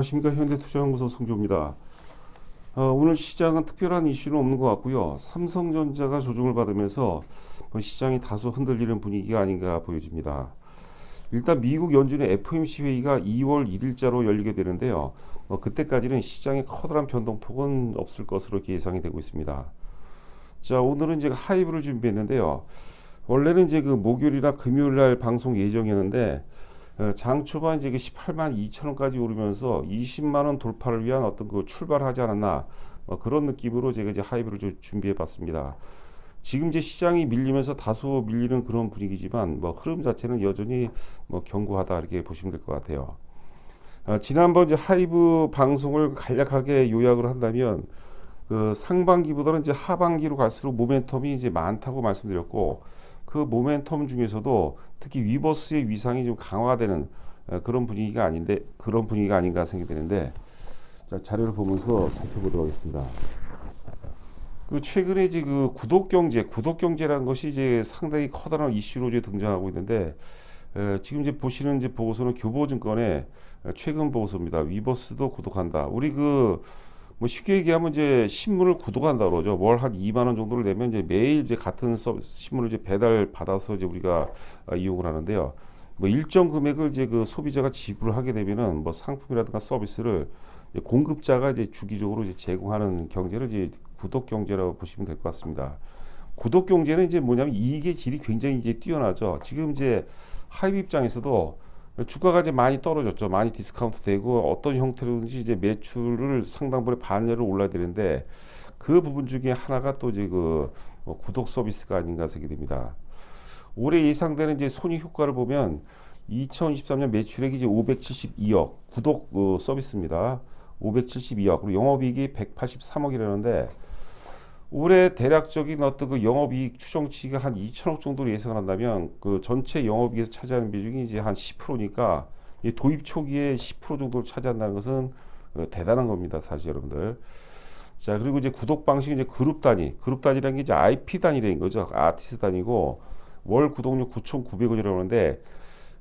안녕하십니까 현대투자연구소 송조입니다. 어, 오늘 시장은 특별한 이슈는 없는 것 같고요. 삼성전자가 조정을 받으면서 뭐 시장이 다소 흔들리는 분위기가 아닌가 보여집니다. 일단 미국 연준의 FOMC 회의가 2월 1일자로 열리게 되는데요. 뭐 그때까지는 시장의 커다란 변동폭은 없을 것으로 예상이 되고 있습니다. 자 오늘은 이제 하이브를 준비했는데요. 원래는 이제 그 목요일이나 금요일 날 방송 예정이었는데 어, 장 초반 이제 그 18만 2천 원까지 오르면서 20만 원 돌파를 위한 어떤 그 출발하지 않았나 뭐 그런 느낌으로 제가 이제 하이브를 좀 준비해 봤습니다. 지금 이제 시장이 밀리면서 다소 밀리는 그런 분위기지만 뭐 흐름 자체는 여전히 뭐 견고하다 이렇게 보시면 될 것 같아요. 어, 지난번 이제 하이브 방송을 간략하게 요약을 한다면 그 상반기보다는 이제 하반기로 갈수록 모멘텀이 이제 많다고 말씀드렸고 그 모멘텀 중에서도 특히 위버스의 위상이 좀 강화되는 어, 그런 분위기가 아닌데 그런 분위기가 아닌가 생각이 되는데 자, 자료를 보면서 살펴보도록 하겠습니다. 그 최근에 이제 그 구독 경제, 구독 경제라는 것이 이제 상당히 커다란 이슈로 이제 등장하고 있는데 에, 지금 이제 보시는 이제 보고서는 교보증권의 최근 보고서입니다. 위버스도 구독한다. 우리 그 뭐 쉽게 얘기하면 이제 신문을 구독한다 그러죠. 월 한 2만 원 정도를 내면 이제 매일 이제 같은 서, 신문을 이제 배달 받아서 이제 우리가 어, 이용을 하는데요. 뭐 일정 금액을 이제 그 소비자가 지불을 하게 되면은 뭐 상품이라든가 서비스를 이제 공급자가 이제 주기적으로 이제 제공하는 경제를 이제 구독 경제라고 보시면 될 것 같습니다. 구독 경제는 이제 뭐냐면 이익의 질이 굉장히 이제 뛰어나죠. 지금 이제 하이브 입장에서도 주가가 이제 많이 떨어졌죠. 많이 디스카운트 되고 어떤 형태로든지 이제 매출을 상당 부분의 반열을 올라야 되는데 그 부분 중에 하나가 또 이제 그 어, 구독 서비스가 아닌가 생각이 됩니다. 올해 예상되는 이제 손익 효과를 보면 2023년 매출액이 이제 572억 구독 어, 서비스입니다. 572억 그리고 영업이익이 183억이라는데 올해 대략적인 어떤 그 영업이익 추정치가 한 2천억 정도로 예상을 한다면 그 전체 영업이익에서 차지하는 비중이 이제 한 10%니까 이 도입 초기에 10% 정도를 차지한다는 것은 어, 대단한 겁니다, 사실 여러분들. 자 그리고 이제 구독 방식이 이제 그룹 단위, 그룹 단위라는 게 이제 IP 단위라는 거죠, 아티스트 단위고 월 구독료 9,900원이라고 하는데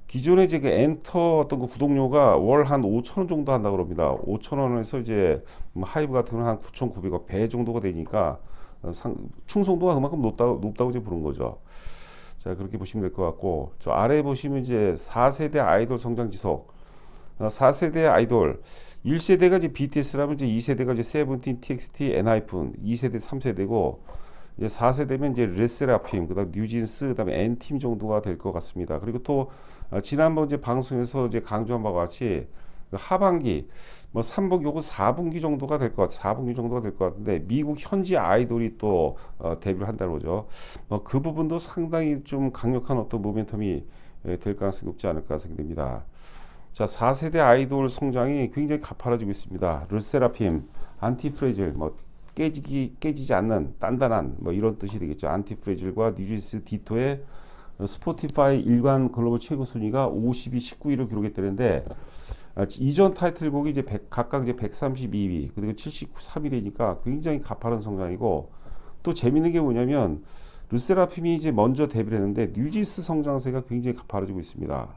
기존에 이제 그 엔터 어떤 그 구독료가 월 한 5천 원 정도 한다고 그럽니다. 5천 원에서 이제 뭐 하이브 같은 경우는 한 9,900원 배 정도가 되니까 어, 상, 충성도가 그만큼 높다고, 높다고 이제 보는 거죠. 자, 그렇게 보시면 될 것 같고, 저 아래 보시면 이제 4세대 아이돌 성장 지속. 어, 4세대 아이돌. 1세대가 이제 BTS라면 이제 2세대가 이제 세븐틴, TXT, 엔하이픈, 2세대, 3세대고, 이제 4세대면 이제 레세라핌, 그다음 뉴진스, 그다음에 엔팀 정도가 될 것 같습니다. 그리고 또 어, 지난번 이제 방송에서 이제 강조한 바와 같이 그 하반기 뭐 3분기 혹은 4분기 정도가 될 것 같아요. 4분기 정도가 될 것 같은데 미국 현지 아이돌이 또 어, 데뷔를 한다는 거죠. 뭐그 부분도 상당히 좀 강력한 어떤 모멘텀이 예, 될 가능성이 높지 않을까 생각됩니다. 자, 4세대 아이돌 성장이 굉장히 가파라지고 있습니다. 르세라핌, 안티프레질, 뭐 깨지기 깨지지 않는 단단한 뭐 이런 뜻이 되겠죠. 안티프레질과 뉴진스 디토의 스포티파이 일간 글로벌 최고 순위가 52, 19위를 기록했다는데 아, 이전 타이틀곡이 이제 100, 각각 이제 132위 그리고 73위니까 굉장히 가파른 성장이고 또 재밌는 게 뭐냐면 르세라핌이 이제 먼저 데뷔를 했는데 뉴진스 성장세가 굉장히 가파라지고 있습니다.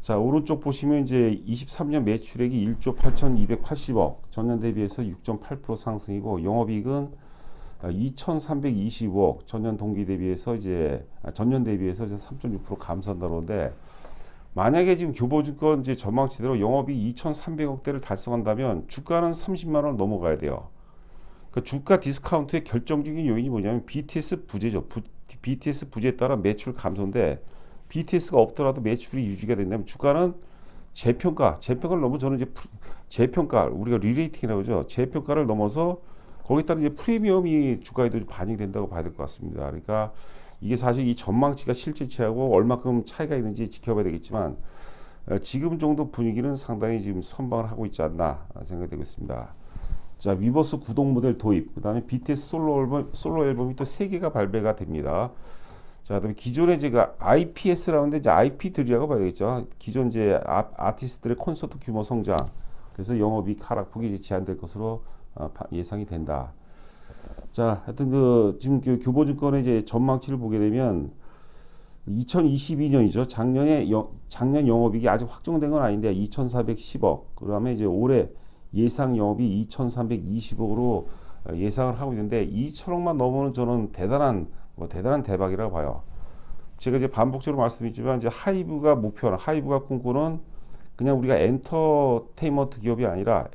자 오른쪽 보시면 이제 23년 매출액이 1조 8,280억 전년 대비해서 6.8% 상승이고 영업이익은 2,325억 전년 동기 대비해서 이제 아, 전년 대비해서 이제 3.6% 감소한다는데 만약에 지금 교보증권 이제 전망치대로 영업이 2,300억대를 달성한다면 주가는 30만 원 넘어가야 돼요. 그 주가 디스카운트의 결정적인 요인이 뭐냐면 BTS 부재죠. 부, BTS 부재에 따라 매출 감소인데 BTS가 없더라도 매출이 유지가 된다면 주가는 재평가, 재평가를 넘어 저는 이제 프, 재평가 우리가 리레이팅이라고 하죠. 재평가를 넘어서 거기에 따른 이제 프리미엄이 주가에도 반영이 된다고 봐야 될 것 같습니다. 그러니까 이게 사실 이 전망치가 실제치하고 얼마큼 차이가 있는지 지켜봐야 되겠지만 어, 지금 정도 분위기는 상당히 지금 선방을 하고 있지 않나 생각되고 있습니다. 자 위버스 구독 모델 도입, 그 다음에 BTS 솔로 앨범 솔로 앨범이 또 세 개가 발매가 됩니다. 자, 그다음에 기존에 제가 IPS라는데 이제 IP들이라고 봐야겠죠. 기존 이제 아, 아티스트들의 콘서트 규모 성장, 그래서 영업이익 하락폭이 제한될 것으로 어, 예상이 된다. 자, 하여튼 그 지금 그 교보 증권의 이제 전망치를 보게 되면 2022년이죠. 작년에 영, 작년 영업이익이 아직 확정된 건 아닌데 2,410억. 그다음에 이제 올해 예상 영업이 2,320억으로 예상을 하고 있는데 2천억만 넘으면 저는 대단한 뭐 대단한 대박이라고 봐요. 제가 이제 반복적으로 말씀드리지만 이제 하이브가 목표는 하이브가 꿈꾸는 그냥 우리가 엔터테인먼트 기업이 아니라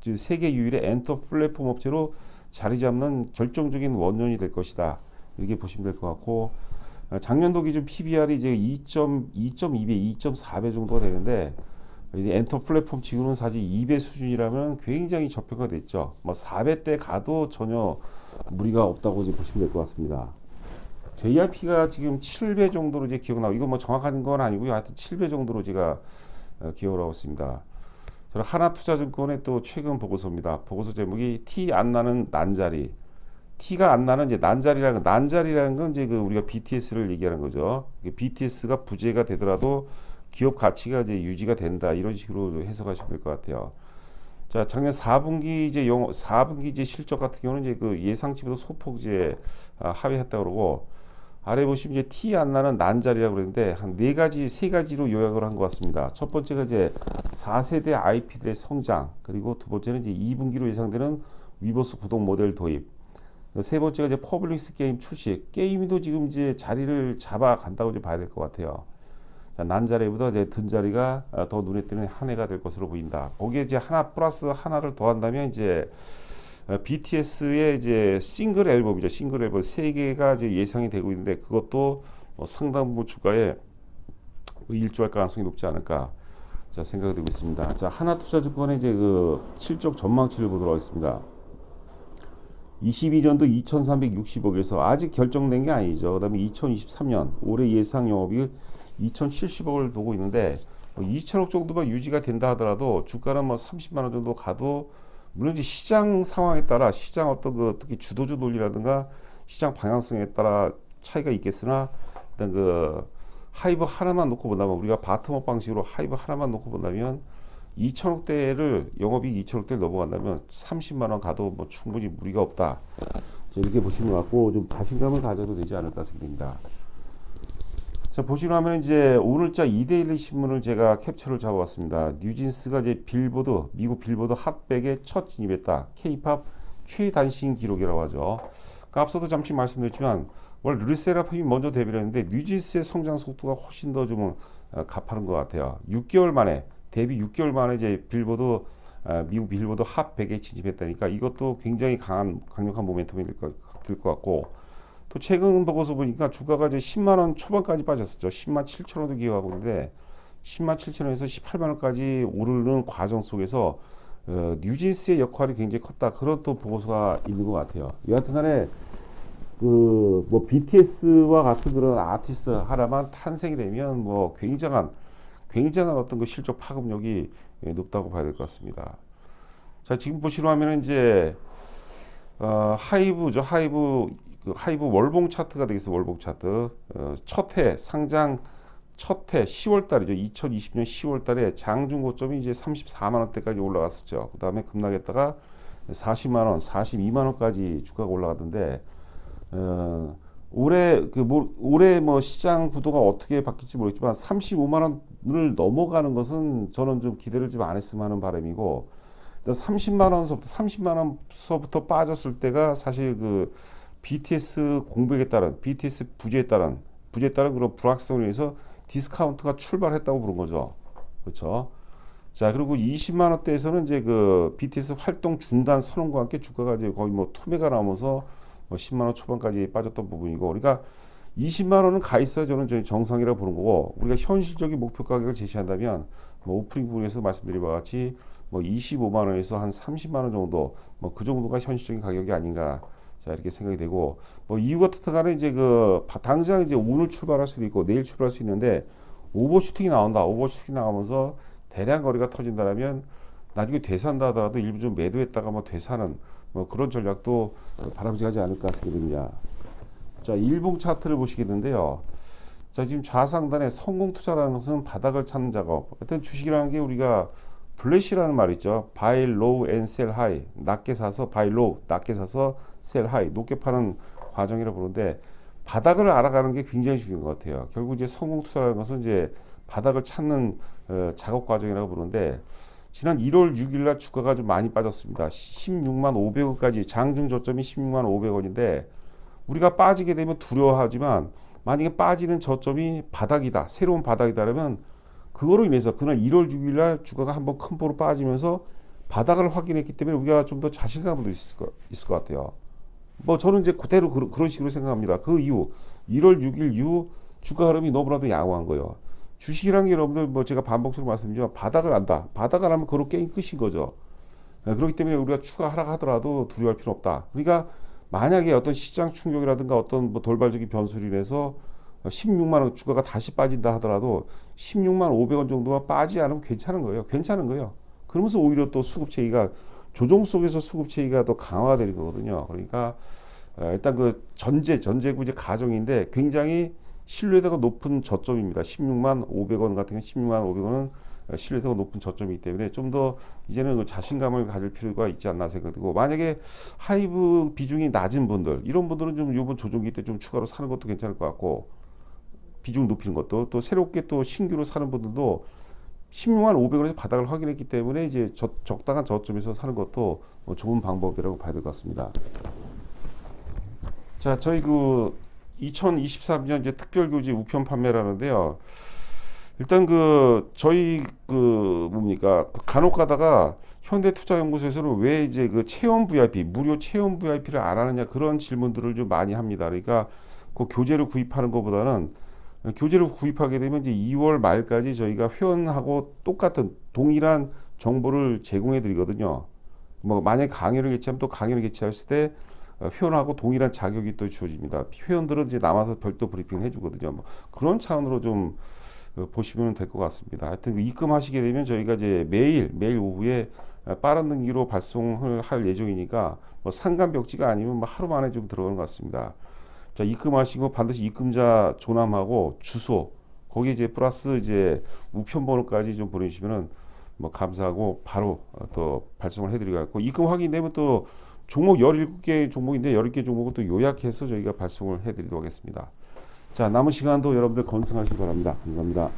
지- 세계 유일의 엔터 플랫폼 업체로 자리 잡는 결정적인 원년이 될 것이다. 이렇게 보시면 될 것 같고 어, 작년도 기준 PBR이 이제 2.2.2배, 2.4배 정도가 되는데 엔터 플랫폼 지구는 사실 2배 수준이라면 굉장히 저평가 됐죠. 뭐 4배대 가도 전혀 무리가 없다고 이제 보시면 될 것 같습니다. JRP가 지금 7배 정도로 이제 기억나고 이거 뭐 정확한 건 아니고요. 하여튼 7배 정도로 제가 어, 기억을 하고 있습니다. 저는 하나투자증권의 또 최근 보고서입니다. 보고서 제목이 티 안 나는 난자리. 티가 안 나는 이제 난자리라는 건 난자리라는 건 이제 그 우리가 BTS를 얘기하는 거죠. BTS가 부재가 되더라도 기업 가치가 이제 유지가 된다 이런 식으로 해석하시면 될 것 같아요. 자 작년 4분기 이제 영 4분기 이제 실적 같은 경우는 이제 그 예상치보다 소폭 이제 아, 하회했다 그러고 아래 보시면 이제 티 안 나는 난자리라고 그러는데 한 네 가지 세 가지로 요약을 한 것 같습니다. 첫 번째가 이제 4세대 IP들의 성장 그리고 두 번째는 이제 2분기로 예상되는 위버스 구독 모델 도입 세 번째가 이제 퍼블릭스 게임 출시 게임도 지금 이제 자리를 잡아 간다고 이제 봐야 될 것 같아요. 자, 난자리보다 이제 든자리가 아, 더 눈에 띄는 한 해가 될 것으로 보인다. 거기에 이제 하나 플러스 하나를 더한다면 이제 어, BTS의 이제 싱글 앨범이죠. 싱글 앨범 세 개가 이제 예상이 되고 있는데 그것도 뭐 상당 부분 주가에 뭐 일조할 가능성이 높지 않을까 자 생각이 되고 있습니다. 자 하나투자증권의 이제 그 실적 전망치를 보도록 하겠습니다. 22년도 2,360억에서 아직 결정된 게 아니죠. 그다음에 2023년 올해 예상 영업이 2,070억을 두고 있는데 뭐 2천억 정도만 유지가 된다 하더라도 주가는 뭐 30만 원 정도 가도 물론 이제 시장 상황에 따라 시장 어떤 그 특히 주도주 논리라든가 시장 방향성에 따라 차이가 있겠으나 일단 그 하이브 하나만 놓고 본다면 우리가 바텀업 방식으로 하이브 하나만 놓고 본다면 2천억대를 영업이익 2천억대를 넘어간다면 30만 원 가도 뭐 충분히 무리가 없다. 자, 이렇게 보시면 갖고 좀 자신감을 가져도 되지 않을까 생각됩니다. 자 보시면 하면 이제 오늘자 이데일리 신문을 제가 캡처를 잡아봤습니다. 뉴진스가 이제 빌보드 미국 빌보드 핫백에 첫 진입했다. K-팝 최단신 기록이라고 하죠. 그 앞서도 잠시 말씀드렸지만 원래 르세라핌이 먼저 데뷔를 했는데 뉴진스의 성장 속도가 훨씬 더 좀 가파른 것 같아요. 6개월 만에 데뷔 6개월 만에 이제 빌보드 아, 미국 빌보드 핫 100에 진입했다니까 이것도 굉장히 강한 강력한 모멘텀이 될 것 같고 또 최근 보고서 보니까 주가가 이제 10만 원 초반까지 빠졌었죠. 10만 7천 원도 기여하고 있는데 10만 7천 원에서 18만 원까지 오르는 과정 속에서 어, 뉴진스의 역할이 굉장히 컸다. 그런 또 보고서가 있는 것 같아요. 여하튼간에 그 뭐 BTS와 같은 그런 아티스트 하나만 탄생이 되면 뭐 굉장한 굉장한 어떤 그 실적 파급력이 예, 높다고 봐야 될 것 같습니다. 자 지금 보시로 하면은 이제 어, 하이브죠 하이브 그 하이브 월봉 차트가 되겠어요 월봉 차트. 어, 첫해 상장 첫해 10월 달이죠. 2020년 10월 달에 장중 고점이 이제 34만 원대까지 올라갔었죠. 그 다음에 급락했다가 40만 원 42만 원까지 주가가 올라가던데 어, 올해 그 뭐, 올해 뭐 시장 구도가 어떻게 바뀔지 모르겠지만 35만 원을 넘어가는 것은 저는 좀 기대를 좀 안 했으면 하는 바람이고 30만 원서부터 30만 원서부터 빠졌을 때가 사실 그 BTS 공백에 따른 BTS 부재에 따른 부재에 따른 그런 불확성으로 인해서 디스카운트가 출발했다고 부른 거죠. 그렇죠? 자, 그리고 20만 원대에서는 이제 그 BTS 활동 중단 선언과 함께 주가가 이제 거의 뭐 투매가 나오면서 뭐 10만 원 초반까지 빠졌던 부분이고 그러니까 20만 원은 가 있어야 저는 저희 정상이라고 보는 거고 우리가 현실적인 목표 가격을 제시한다면 뭐 오프닝 부분에서 말씀드린 바와 같이 뭐 25만 원에서 한 30만 원 정도 뭐 그 정도가 현실적인 가격이 아닌가 자 이렇게 생각이 되고 뭐 이유가 어떻든 간에 이제 그 바- 당장 이제 오늘 출발할 수도 있고 내일 출발할 수 있는데 오버슈팅이 나온다 오버슈팅 나오면서 대량 거래가 터진다라면 나중에 되산다 하더라도 일부 좀 매도했다가 뭐 되사는 뭐 그런 전략도 바람직하지 않을까 생각됩니다. 자, 일봉 차트를 보시겠는데요. 자, 지금 좌상단에 성공 투자라는 것은 바닥을 찾는 작업. 하여튼 주식이라는 게 우리가 블래시라는 말 있죠. buy low and sell high. 낮게 사서 buy low, 낮게 사서 sell high. 높게 파는 과정이라 고 부르는데 바닥을 알아가는 게 굉장히 중요한 것 같아요. 결국 이제 성공 투자라는 것은 이제 바닥을 찾는 어, 작업 과정이라고 부르는데 지난 1월 6일 날 주가가 좀 많이 빠졌습니다. 16만 500원까지 장중 저점이 16만 500원인데 우리가 빠지게 되면 두려워하지만 만약에 빠지는 저점이 바닥이다, 새로운 바닥이다라면 그거로 인해서 그날 1월 6일 날 주가가 한번 큰 포로 빠지면서 바닥을 확인했기 때문에 우리가 좀 더 자신감도 있을 것, 있을 것 같아요. 뭐 저는 이제 그대로 그, 그런 식으로 생각합니다. 그 이후 1월 6일 이후 주가 흐름이 너무나도 양호한 거예요. 주식이라는 게 여러분들 뭐 제가 반복적으로 말씀드리지만 바닥을 안다. 바닥을 하면 그로 게임 끝인 거죠. 네, 그렇기 때문에 우리가 추가 하락하더라도 두려워할 필요 없다. 그러니까 만약에 어떤 시장 충격이라든가 어떤 뭐 돌발적인 변수로 인해서 16만 원 주가가 다시 빠진다 하더라도 16만 500원 정도만 빠지지 않으면 괜찮은 거예요. 괜찮은 거예요. 그러면서 오히려 또 수급 체계가 조정 속에서 수급 체계가 더 강화되는 거거든요. 그러니까 어, 일단 그 전제 전제구 이제 가정인데 굉장히 신뢰도가 높은 저점입니다. 16만 500원 같은 경우 16만 500원은 신뢰도가 높은 저점이기 때문에 좀 더 이제는 그 자신감을 가질 필요가 있지 않나 생각되고 만약에 하이브 비중이 낮은 분들 이런 분들은 좀 이번 조정기 때 좀 추가로 사는 것도 괜찮을 것 같고 비중 높이는 것도 또 새롭게 또 신규로 사는 분들도 16만 500원에서 바닥을 확인했기 때문에 이제 저, 적당한 저점에서 사는 것도 뭐 좋은 방법이라고 봐야 될 것 같습니다. 자, 저희 그 2023년 이제 특별교지 우편 판매라는데요. 일단 그 저희 그 뭡니까 그 간혹 가다가 현대투자연구소에서는 왜 이제 그 체험 VIP 무료 체험 VIP를 안 하느냐 그런 질문들을 좀 많이 합니다. 그러니까 그 교재를 구입하는 것보다는 교재를 구입하게 되면 이제 2월 말까지 저희가 회원하고 똑같은 동일한 정보를 제공해 드리거든요. 뭐 만약 강의를 개최하면 또 강의를 개최했을 때 어, 회원하고 동일한 자격이 또 주어집니다. 회원들은 이제 남아서 별도 브리핑을 해주거든요. 뭐 그런 차원으로 좀 어, 보시면 될 것 같습니다. 하여튼 그 입금하시게 되면 저희가 이제 매일 매일 오후에 어, 빠른 등기로 발송을 할 예정이니까 뭐 상간벽지가 아니면 뭐 하루 만에 좀 들어오는 것 같습니다. 자 입금하시고 반드시 입금자 조남하고 주소 거기에 이제 플러스 이제 우편 번호까지 좀 보내주시면은 뭐 감사하고 바로 어, 또 발송을 해드리고 입금 확인되면 또 종목 17개 종목인데 10개 종목을 또 요약해서 저희가 발송을 해드리도록 하겠습니다. 자, 남은 시간도 여러분들 건승하시기 바랍니다. 감사합니다.